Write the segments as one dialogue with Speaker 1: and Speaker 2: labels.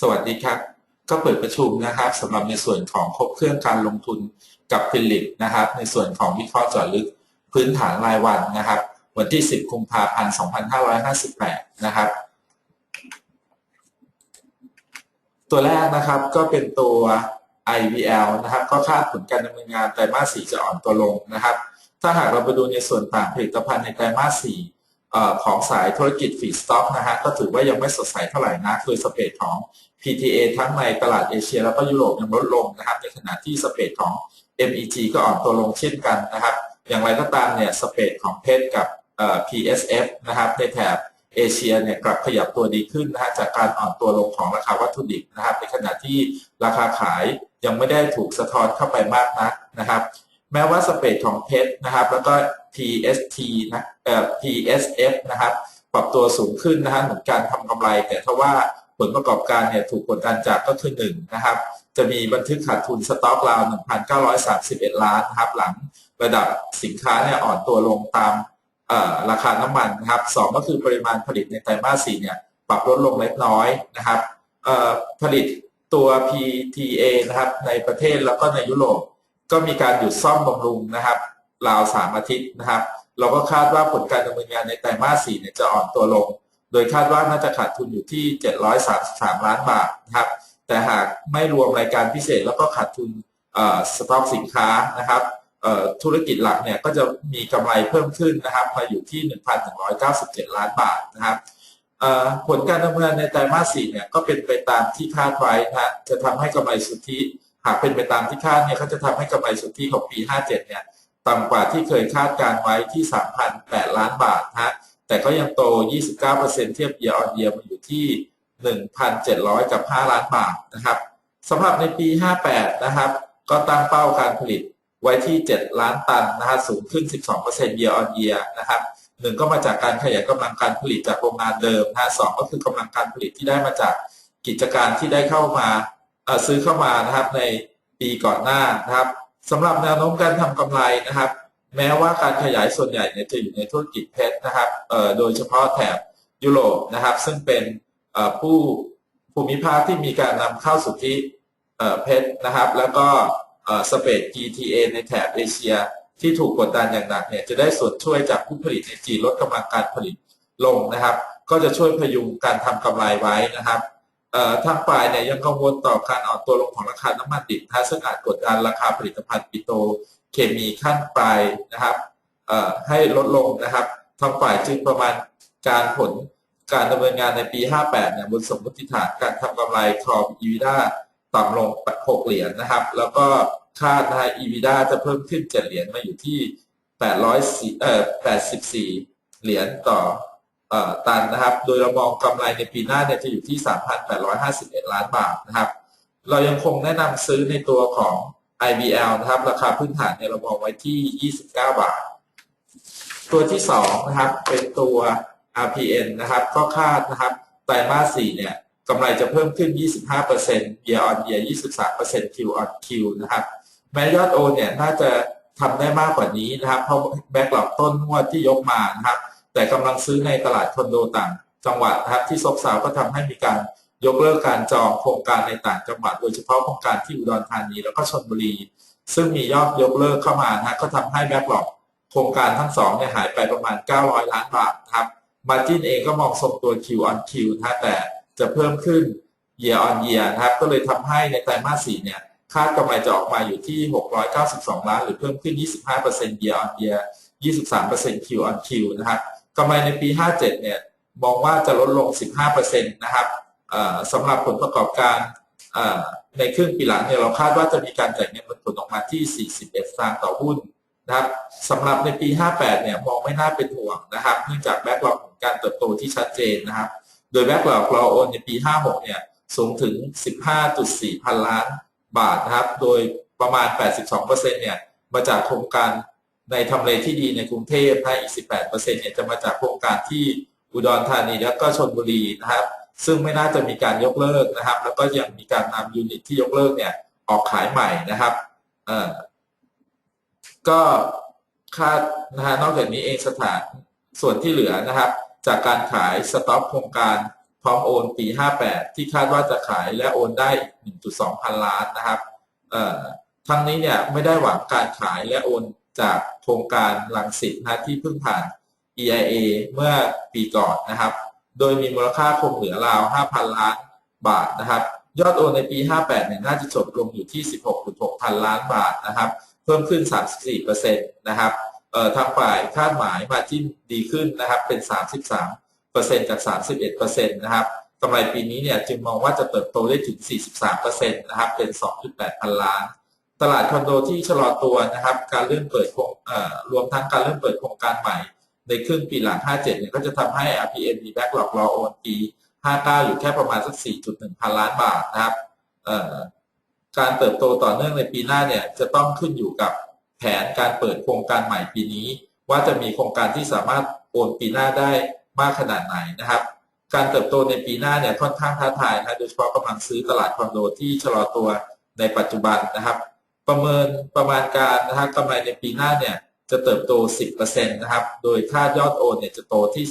Speaker 1: สวัสดีครับ ก็เปิดประชุมนะครับสำหรับในส่วนของครบเครื่องการลงทุนกับฟิลิปนะครับ ในส่วนของวิเคราะห์จาะลึกพื้นฐานรายวันนะครับ วันที่ 10 กุมภาพันธ์ 2558 นะครับ ตัวแรกนะครับก็เป็นตัว IVL นะครับ ก็คาดผลการดำเนินงานไตรมาส 4 จะอ่อนตัวลงนะครับ ถ้าหากเราไปดูในส่วนต่างผลิตภัณฑ์ในไตรมาส 4 ของสายธุรกิจฟีดสต็อกนะฮะก็ถือว่ายังไม่สดใสเท่าไหร่นะโดยสเปดของ PTA ทั้งในตลาดเอเชีย แล้วก็ยุโรปยังลดลงนะครับ ในขณะที่สเปดของ MEG ก็อ่อนตัวลงเช่นกันนะครับ อย่างไรก็ตามเนี่ยสเปดของเพชรกับ PSF นะครับในแถบเอเชียเนี่ยกลับขยับตัวดีขึ้นนะฮะจากการอ่อนตัวลงของราคาวัตถุดิบนะครับ ในขณะที่ราคาขายยังไม่ได้ถูกสะท้อนเข้าไปมากนักนะครับ แม้ว่าสเปดของเพชรนะครับ แล้วก็ PST นะเอ่อ PSF นะครับ ปรับตัวสูงขึ้นนะฮะเหมือนการทำกำไร แต่ถ้าว่าผลประกอบการเนี่ยถูกกดดันจากก็คือหนึ่งนะครับ จะมีบันทึกขาดทุนสต็อกราว 1,931 ล้านนะครับ หลังระดับสินค้าเนี่ยอ่อนตัวลงตามราคาน้ำมันนะครับสองก็คือปริมาณผลิตในไตรมาสสี่เนี่ยปรับลดลงเล็กน้อยนะครับเอ่อผลิตตัว PTA นะครับในประเทศแล้วก็ในยุโรปก็มีการหยุดซ่อมบำรุงนะครับ ราวสามอาทิตย์นะครับ เราก็คาดว่าผลการดำเนินงานในไตรมาสสี่เนี่ยจะอ่อนตัวลง โดยคาดว่าน่าจะขาดทุนอยู่ที่ 733 ล้านบาทนะครับ แต่หากไม่รวมรายการพิเศษแล้วก็ขาดทุนสต็อกสินค้านะครับธุรกิจหลักเนี่ยก็จะมีกำไรเพิ่มขึ้นนะครับมาอยู่ที่ 1,197 ล้านบาทนะครับผลการดำเนินในไตรมาสสี่เนี่ยก็เป็นไปตามที่คาดไว้นะจะทำให้กำไรสุทธิหากเป็นไปตามที่คาดเนี่ยเขาจะทำให้กำไรสุทธิของปี 57 เนี่ย ต่ำกว่าที่เคยคาดการไว้ที่ 3,008 ล้านบาทนะฮะแต่ก็ยังโต 29%เทียบ year on year มาอยู่ที่ 1,700 กับ 5 ล้านบาทนะครับสำหรับในปี 58 นะครับ ก็ตั้งเป้าการผลิตไว้ที่ 7 ล้านตันนะฮะสูงขึ้น 12% year on year นะครับหนึ่งก็มาจากการขยายกำลังการผลิตจากโรงงานเดิมนะฮะสองก็คือกำลังการผลิตที่ได้มาจากกิจการที่ได้เข้ามาซื้อเข้ามานะครับในปีก่อนหน้านะครับ สำหรับแนวโน้มการทำกำไรนะครับ แม้ว่าการขยายส่วนใหญ่เนี่ยจะอยู่ในธุรกิจเพชรนะครับโดยเฉพาะแถบยุโรปนะครับ ซึ่งเป็นผู้ภูมิภาคที่มีการนำเข้าสุทธิเพชรนะครับ แล้วก็สเปด GTA ในแถบเอเชียที่ถูกกดดันอย่างหนักเนี่ยจะได้ส่วนช่วยจากผู้ผลิตในจีนลดกำลังการผลิตลงนะครับ ก็จะช่วยพยุงการทำกำไรไว้นะครับ ทางฝ่ายเนี่ยยังกังวลต่อการอ่อนตัวลงของราคาน้ำมันดิบนะซึ่งอาจกดดันราคาผลิตภัณฑ์ปิโตเคมีขั้นปลายนะครับให้ลดลงนะครับทางฝ่ายจึงประมาณการผลการดำเนินงานในปี 58 เนี่ยบนสมมติฐานการทำกำไรครอมอีวิด้าต่ำลง 6 เหรียญนนะครับ แล้วก็คาดนะฮะอีวิด้าจะเพิ่มขึ้น 7 เหรียญมาอยู่ที่ 800เอ่อ84 เหรียญต่อ ตันนะครับ โดยเรามองกำไรในปีหน้าเนี่ยจะอยู่ที่ 3,851 ล้านบาทนะครับ เรายังคงแนะนำซื้อในตัวของ IBL นะครับ ราคาพื้นฐานเนี่ยเรามองไว้ที่ 29 บาท ตัวที่2นะครับเป็นตัว RPN นะครับ ก็คาดนะครับไตรมาส4เนี่ยกำไรจะเพิ่มขึ้น 25% year on year 23% Q on Q นะครับแม้ยอดโอนเนี่ยน่าจะทำได้มากกว่านี้นะครับ เพราะแบ็กหลอกต้นงวดที่ยกมานะครับ แต่กำลังซื้อในตลาดคอนโดต่างจังหวัดนะครับที่ซบเซาก็ทำให้มีการยกเลิกการจองโครงการในต่างจังหวัด โดยเฉพาะโครงการที่อุดรธานีแล้วก็ชนบุรี ซึ่งมียอดยกเลิกเข้ามานะ ก็ทำให้แบ็กหลอกโครงการทั้งสองเนี่ยหายไปประมาณ 900 ล้านบาทครับมาจินเองก็มองทรงตัว Q on Q นะแต่จะเพิ่มขึ้น year on year นะครับ ก็เลยทำให้ในไตรมาส4เนี่ยคาดกำไรจะออกมาอยู่ที่ 692 ล้าน หรือเพิ่มขึ้น 25% year on year 23% Q on Q นะครับ กำไรในปี 57 เนี่ยมองว่าจะลดลง 15%นะครับสำหรับผลประกอบการในครึ่งปีหลังเนี่ยเราคาดว่าจะมีการจ่ายเงินปันผลออกมาที่ 41 สตางค์ต่อหุ้นนะครับสำหรับในปี 58 เนี่ยมองไม่น่าเป็นห่วงนะครับ เนื่องจากแบ็กหลอกของการเติบโตที่ชัดเจนนะครับ โดยแบ็กหลอกเราโอนในปี 56 เนี่ยสูงถึง 15.4 พันล้านบาทนะครับ โดยประมาณ 82%เนี่ยมาจากโครงการ ในทำเลที่ดีในกรุงเทพนะอีก 18%เนี่ยจะมาจากโครงการที่อุดรธานีแล้วก็ชนบุรีนะครับ ซึ่งไม่น่าจะมีการยกเลิกนะครับ แล้วก็ยังมีการนำยูนิตที่ยกเลิกเนี่ยออกขายใหม่นะครับเอ่อก็คาดนะฮะนอกจากนี้เองสถานส่วนที่เหลือนะครับ จากการขายสต็อกโครงการพร้อมโอนปี 58 ที่คาดว่าจะขายและโอนได้ 1.2 พันล้านนะครับเอ่อทั้งนี้เนี่ยไม่ได้หวังการขายและโอน จากโครงการลังสิตนะที่เพิ่งผ่าน EIA เมื่อปีก่อนนะครับ โดยมีมูลค่าคงเหลือราว 5,000 ล้านบาทนะครับ ยอดโอนในปี 58เนี่ยน่าจะจบลงอยู่ที่ 16.6 พันล้านบาทนะครับ เพิ่มขึ้น 34%นะครับเอ่อทางฝ่ายคาดหมายมาจิ้นดีขึ้นนะครับเป็น 33%จาก 31%นะครับกำไรปีนี้เนี่ยจึงมองว่าจะเติบโตได้ถึง 43%นะครับเป็น 2.8 พันล้าน ตลาดคอนโดที่ชะลอตัวนะครับ การเริ่มเปิดโครงเอ่อรวมทั้งการเริ่มเปิดโครงการใหม่ ในครึ่งปีหลัง 57 เนี่ยก็จะทำให้ RPN มีแบ็กหลอกรอโอนปี 59 อยู่แค่ประมาณสัก 4.1 พันล้านบาทนะครับการเติบโตต่อเนื่องในปีหน้าเนี่ยจะต้องขึ้นอยู่กับแผนการเปิดโครงการใหม่ปีนี้ ว่าจะมีโครงการที่สามารถโอนปีหน้าได้มากขนาดไหนนะครับ การเติบโตในปีหน้าเนี่ยค่อนข้างท้าทายนะโดยเฉพาะกำลังซื้อตลาดคอนโดที่ชะลอตัวในปัจจุบันนะครับ ประเมินประมาณการนะครับกำไรในปีหน้าเนี่ยจะเติบโต 10%นะครับ โดยคาดยอดโอนเนี่ยจะโตที่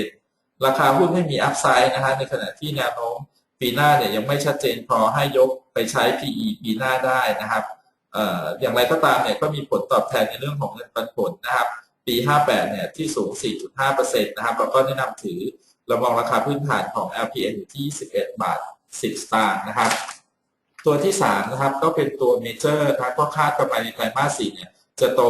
Speaker 1: 12%ราคาหุ้นไม่มีอัพไซด์นะฮะในขณะที่แนวโน้มปีหน้าเนี่ยยังไม่ชัดเจนพอให้ยกไปใช้ PE ปีหน้าได้นะครับเอ่ออย่างไรก็ตามเนี่ยก็มีผลตอบแทนในเรื่องของเงินปันผลนะครับ ปี 58 เนี่ยที่สูง 4.5%นะครับแล้วก็แนะนำถือเรามองราคาพื้นฐานของ LPN อยู่ที่ 11 บาท 10 สตางค์นะครับ ตัวที่3นะครับก็เป็นตัวเมเจอร์นะครับก็คาดกำไรในไตรมาส4เนี่ยจะโต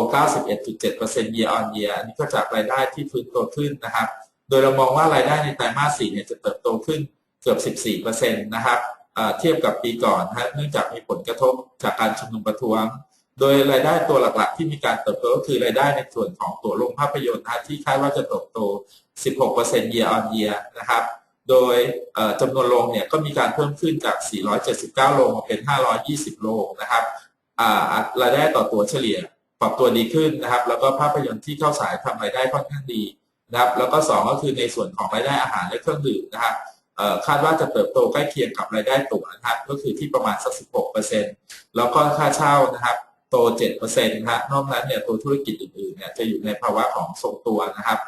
Speaker 1: 91.7% year on year อันนี้ก็จากรายได้ที่ฟื้นตัวขึ้นนะครับ โดยเรามองว่ารายได้ในไตรมาส4เนี่ยจะเติบโตขึ้นเกือบ 14%นะครับเทียบกับปีก่อนนะฮะเนื่องจากมีผลกระทบจากการชุมนุมประท้วง โดยรายได้ตัวหลักๆ ที่มีการเติบโตก็คือรายได้ในส่วนของตัวโรงภาพยนตร์นะที่คาดว่าจะเติบโต 16% year on year นะครับ โดยจำนวนโรงเนี่ยก็มีการเพิ่มขึ้นจาก 479 โรงมาเป็น 520 โรงนะครับรายได้ต่อตัวเฉลี่ยปรับตัวดีขึ้นนะครับ แล้วก็ภาพยนตร์ที่เข้าสายทำรายได้ค่อนข้างดีนะครับ แล้วก็ 2 ก็คือในส่วนของรายได้อาหารและเครื่องดื่มนะครับคาดว่าจะเติบโตใกล้เคียงกับรายได้ตั๋วนะครับก็คือที่ประมาณสัก 16 แล้วก็ค่าเช่านะครับโต 7%นะครับนอกนั้นเนี่ยตัวธุรกิจอื่นๆเนี่ยจะอยู่ในภาวะของทรงตัวนะครับ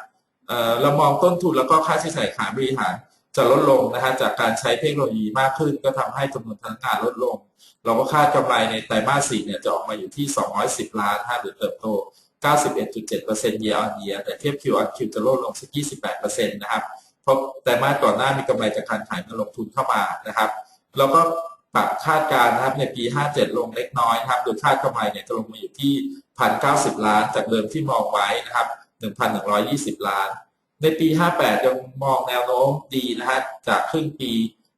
Speaker 1: เรามองต้นทุนแล้วก็ค่าใช้จ่ายขายบริหาร จะลดลงนะฮะจากการใช้เทคโนโลยีมากขึ้น ก็ทำให้จำนวนพนักงานลดลง เราก็คาดกำไรในไตรมาส4เนี่ยจะออกมาอยู่ที่ 210 ล้านนะหรือเติบโต 91.7% year on year แต่เทียบ Q on Q จะลดลงสัก28%นะครับเพราะไตรมาสก่อนหน้ามีกำไรจากการขายเงินลงทุนเข้ามานะครับแล้วก็ปรับคาดการนะครับในปี 57 ลงเล็กน้อยนะครับ โดยคาดกำไรเนี่ยจะลงมาอยู่ที่ 1,090 ล้าน จากเดิมที่มองไว้นะครับ 1,120 ล้าน ในปี 58 ยังมองแนวโน้มดีนะฮะจากครึ่งปี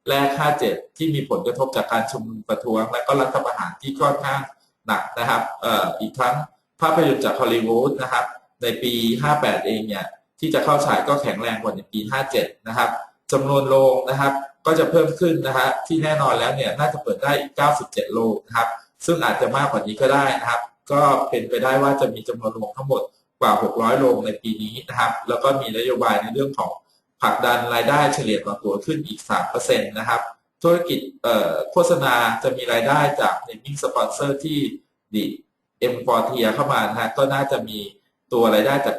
Speaker 1: แรก 57 ที่มีผลกระทบจากการชุมนุมประท้วง และก็รัฐประหารที่ค่อนข้างหนักนะครับเอ่ออีกทั้งภาพยนตร์จากฮอลลีวูดนะครับ ในปี 58 เองเนี่ยที่จะเข้าฉายก็แข็งแรงกว่าในปี 57 นะครับจำนวนโรงนะครับก็จะเพิ่มขึ้นนะฮะที่แน่นอนแล้วเนี่ยน่าจะเปิดได้อีก 97 โรงนะครับ ซึ่งอาจจะมากกว่านี้ก็ได้นะครับ ก็เป็นไปได้ว่าจะมีจำนวนโรงทั้งหมด กว่า 600 โรงในปีนี้นะครับ แล้วก็มีนโยบายในเรื่องของผลักดันรายได้เฉลี่ยต่อตัวขึ้นอีก 3%นะครับ ธุรกิจโฆษณาจะมีรายได้จาก naming sponsor ที่ดีเอ็มฟอร์เทียเข้ามานะฮะก็น่าจะมีตัวรายได้จาก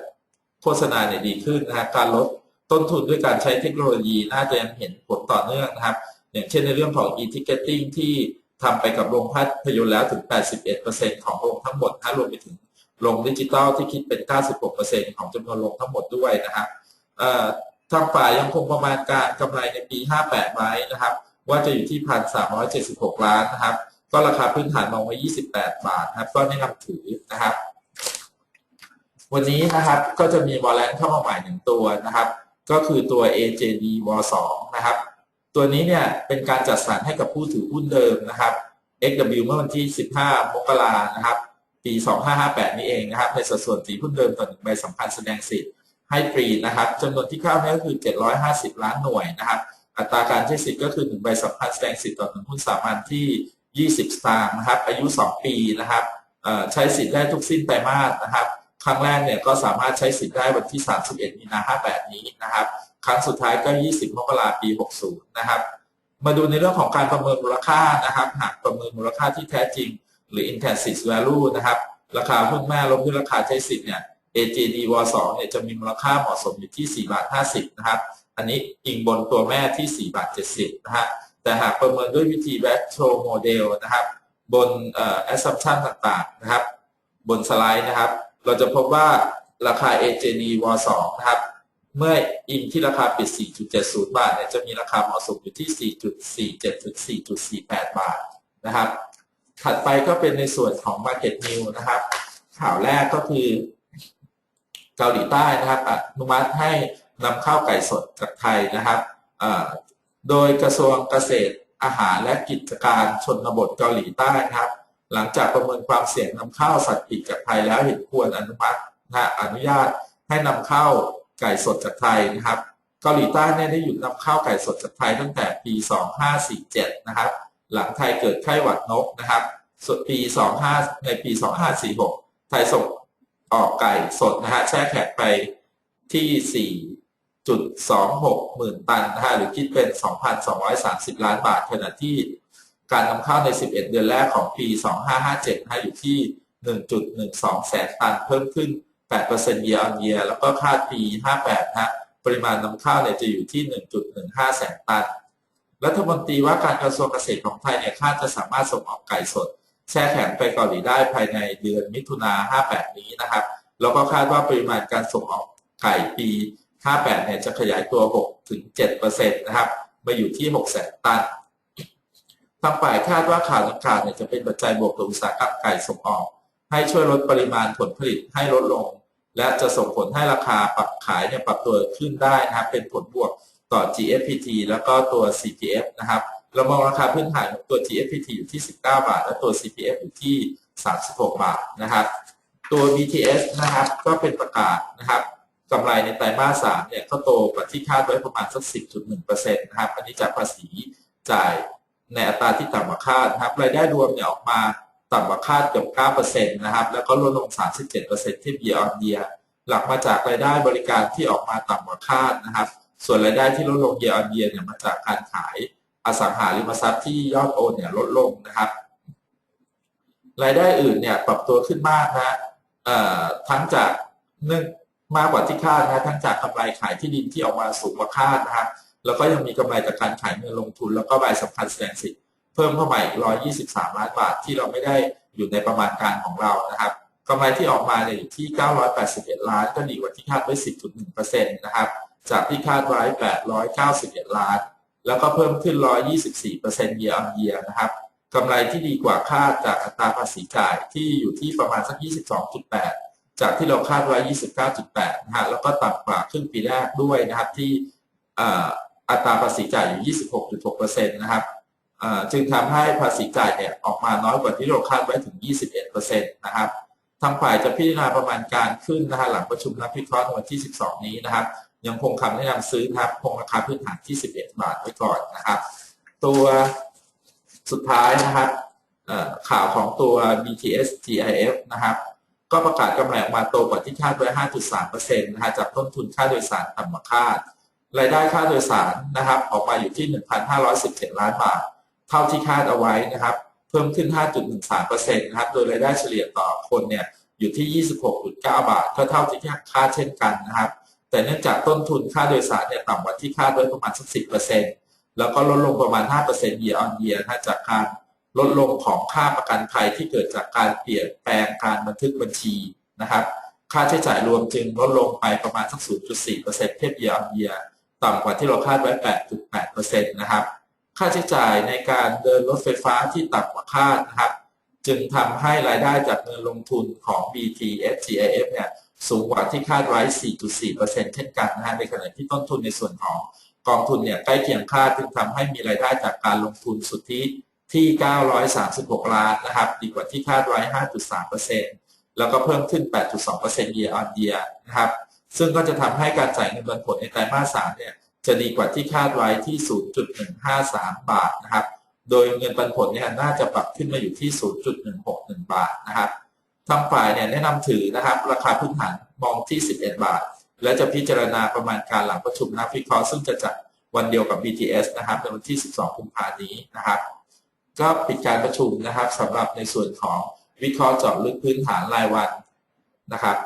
Speaker 1: โฆษณาเนี่ยดีขึ้นนะฮะการลดต้นทุนด้วยการใช้เทคโนโลยีน่าจะยังเห็นผลต่อเนื่องนะครับ อย่างเช่นในเรื่องของ e-ticketing ที่ทำไปกับโรงภาพยนตร์แล้วถึง 81%ของโรงทั้งหมดนะรวมไปถึง ลงดิจิตอลที่คิดเป็น 96%ของจำนวนลงทั้งหมดด้วยนะครับทางฝ่ายยังคงประมาณการกำไรในปี 58 ไว้นะครับ ว่าจะอยู่ที่ 1,376 ล้านนะครับ ก็ราคาพื้นฐานมองไว้ 28 บาทนะครับ ก็แนะนำถือนะครับ วันนี้นะครับก็จะมีวอลเลนเข้ามาใหม่หนึ่งตัวนะครับ ก็คือตัว AJD w 2นะครับ ตัวนี้เนี่ยเป็นการจัดสรรให้กับผู้ถือหุ้นเดิมนะครับ XW เมื่อวันที่ 15 มกรานะครับ ปี 2558 นี้เองนะครับในสัดส่วนสีหุ้นเดิมต่อหนึ่งใบสำคัญแสดงสิทธิ์ให้ฟรีนะครับจำนวนที่เข้านี่ก็คือ 750 ล้านหน่วยนะครับ อัตราการใช้สิทธิ์ก็คือ1ใบสำคัญแสดงสิทธิ์ต่อหนึ่งหุ้นสามัญที่ 20 สตางค์นะครับ อายุ 2 ปีนะครับใช้สิทธิ์ได้ทุกสิ้นไตรมาสนะครับ ครั้งแรกเนี่ยก็สามารถใช้สิทธิ์ได้วันที่ 31 มีนา 58 นี้นะครับ ครั้งสุดท้ายก็ 20 มกราปี 60 นะครับ มาดูในเรื่องของการประเมินมูลค่านะครับ หากประเมินมูลค่าที่แท้จริง หรือ intrinsic value นะครับ ราคาหุ้นแม่ลบด้วยราคาใช้สิทธิ์เนี่ย AJD w 2เนี่ยจะมีมูลค่าเหมาะสมอยู่ที่ 4 บาท 50 นะครับ อันนี้อิงบนตัวแม่ที่ 4 บาท 70 นะฮะ แต่หากประเมินด้วยวิธีแบ็กโชว์โมเดลนะครับ บน assumption ต่างๆ นะครับ บนสไลด์นะครับ เราจะพบว่าราคา AJD w 2นะครับ เมื่ออิงที่ราคาปิด 4.70 บาทเนี่ยจะมีราคาเหมาะสมอยู่ที่ 4.47 ถึง 4.48 บาทนะครับ ถัดไปก็เป็นในส่วนของ Market News นะครับ ข่าวแรกก็คือ เกาหลีใต้นะครับอนุมัติให้นำเข้าไก่สดจากไทยนะครับโดยกระทรวงเกษตรอาหารและกิจการชนบทเกาหลีใต้นะครับ หลังจากประเมินความเสี่ยงนำเข้าสัตว์ปีกจากไทยแล้วเห็นควรอนุมัตินะฮะอนุญาตให้นำเข้าไก่สดจากไทยนะครับ เกาหลีใต้เนี่ยได้หยุดนำเข้าไก่สดจากไทยตั้งแต่ปี 2547 นะครับ หลังไทยเกิดไข้หวัดนกนะครับส่วนปี 25 ในปี 2546 ไทยส่งออกไก่สดนะฮะแช่แข็งไปที่ 4.26 หมื่นตันนะฮะหรือคิดเป็น 2,230 ล้านบาท ขณะที่การนำเข้าใน 11 เดือนแรกของปี 2557นะฮะอยู่ที่ 1.12 แสนตัน เพิ่มขึ้น 8% year on year แล้วก็คาดปี 58นะฮะปริมาณนำเข้าเนี่ยจะอยู่ที่ 1.15 แสนตัน รัฐมนตรีว่าการกระทรวงเกษตรของไทยเนี่ยคาดจะสามารถส่งออกไก่สด แช่แข็งไปเกาหลีได้ภายในเดือนมิถุนา58 นี้นะครับ แล้วก็คาดว่าปริมาณการส่งออกไก่ปี 58 เนี่ยจะขยายตัว 6-7%นะครับ มาอยู่ที่6แสนตัน ทางฝ่ายคาดว่าข่าวดังกล่าวเนี่ยจะเป็นปัจจัยบวกต่ออุตสาหกรรมไก่ส่งออก ให้ช่วยลดปริมาณผลผลิตให้ลดลง และจะส่งผลให้ราคาปรับขายเนี่ยปรับตัวขึ้นได้นะครับเป็นผลบวก ต่อ GFPT แล้วก็ตัว CPF นะครับเรามองราคาพื้นฐานของตัว GFPT อยู่ที่ 19 บาท และตัว CPF อยู่ที่ 36 บาทนะครับ ตัว BTS นะครับก็เป็นประกาศนะครับกำไรในไตรมาส 3 เนี่ยก็โตกว่าที่คาดไว้ประมาณสัก 10.1%นะครับอันนี้จากภาษีจ่ายในอัตราที่ต่ำกว่าคาดนะครับรายได้รวมเนี่ยออกมาต่ำกว่าคาดเกือบ9%นะครับแล้วก็ลดลง 37%ที่ year on year หลักมาจากรายได้บริการที่ออกมาต่ำกว่าคาดนะครับ ส่วนรายได้ที่ลดลง year on year เนี่ยมาจากการขายอสังหาริมทรัพย์ที่ยอดโอนเนี่ยลดลงนะครับ รายได้อื่นเนี่ยปรับตัวขึ้นมากนะทั้งจากเนื่องมากกว่าที่คาดนะทั้งจากกำไรขายที่ดินที่ออกมาสูงกว่าคาดนะครับแล้วก็ยังมีกำไรจากการขายเงินลงทุน แล้วก็ใบสำคัญแสดงสิทธิ์เพิ่มเข้ามาอีก 123 ล้านบาทที่เราไม่ได้อยู่ในประมาณการของเรานะครับกำไรที่ออกมาเนี่ยอยู่ที่ 981 ล้านก็ดีกว่าที่คาดไว้ 10.1%นะครับ จากที่คาดไว้ 891 ล้าน แล้วก็เพิ่มขึ้น 124% year on year นะครับกำไรที่ดีกว่าคาดจากอัตราภาษีจ่ายที่อยู่ที่ประมาณสัก 22.8 จากที่เราคาดไว้ 29.8 นะฮะ แล้วก็ต่ำกว่าครึ่งปีแรกด้วยนะครับที่อัตราภาษีจ่ายอยู่ 26.6%นะครับจึงทำให้ภาษีจ่ายเนี่ยออกมาน้อยกว่าที่เราคาดไว้ถึง 21%นะครับทางฝ่ายจะพิจารณาประมาณการขึ้นนะฮะหลังประชุมนักพิเคราะห์วันที่ 12 นี้นะครับ ยังคงคำแนะนำซื้อครับคงราคาพื้นฐานที่ 11 บาทไว้ก่อนนะครับ ตัวสุดท้ายนะครับข่าวของตัว BTS GIF นะครับ ก็ประกาศกำไรออกมาโตกว่าที่คาดไว้ 5.3%นะฮะจากต้นทุนค่าโดยสารต่ำกว่าคาด รายได้ค่าโดยสารนะครับ ออกมาอยู่ที่ 1,517 ล้านบาท เท่าที่คาดเอาไว้นะครับ เพิ่มขึ้น 5.13%นะครับ โดยรายได้เฉลี่ยต่อคนเนี่ยอยู่ที่ 26.9 บาท ก็เท่าที่คาดเช่นกันนะครับ แต่เนื่องจากต้นทุนค่าโดยสารเนี่ยต่ำกว่าที่คาดไว้ประมาณสัก10%แล้วก็ลดลงประมาณ5% year on year นะจากการลดลงของค่าประกันภัยที่เกิดจากการเปลี่ยนแปลงการบันทึกบัญชีนะครับค่าใช้จ่ายรวมจึงลดลงไปประมาณสัก 0.4%เทียบ year on year ต่ำกว่าที่เราคาดไว้ 8.8%นะครับค่าใช้จ่ายในการเดินรถไฟฟ้าที่ต่ำกว่าคาดนะครับจึงทำให้รายได้จากเงินลงทุนของ BTS GIF เนี่ย สูงกว่าที่คาดไว้ 4.4%เช่นกันนะฮะในขณะที่ต้นทุนในส่วนของกองทุนเนี่ยใกล้เคียงคาดจึงทำให้มีรายได้จากการลงทุนสุทธิที่ 936 ล้านนะครับ ดีกว่าที่คาดไว้ 5.3%แล้วก็เพิ่มขึ้น 8.2% year on year นะครับ ซึ่งก็จะทำให้การจ่ายเงินปันผลในไตรมาส 3 เนี่ยจะดีกว่าที่คาดไว้ที่ 0.153 บาทนะครับ โดยเงินปันผลเนี่ยน่าจะปรับขึ้นมาอยู่ที่ 0.161 บาทนะครับ ทางฝ่ายเนี่ยแนะนำถือนะครับ ราคาพื้นฐานมองที่ 11 บาท และจะพิจารณาประมาณการหลังประชุมนักวิเคราะห์ซึ่งจะจัดวันเดียวกับ BTS นะครับในวันที่ 12 กุมภาพันธ์นี้นะครับ ก็ปิดการประชุมนะครับสำหรับในส่วนของวิเคราะห์เจาะลึกพื้นฐานรายวันนะครับ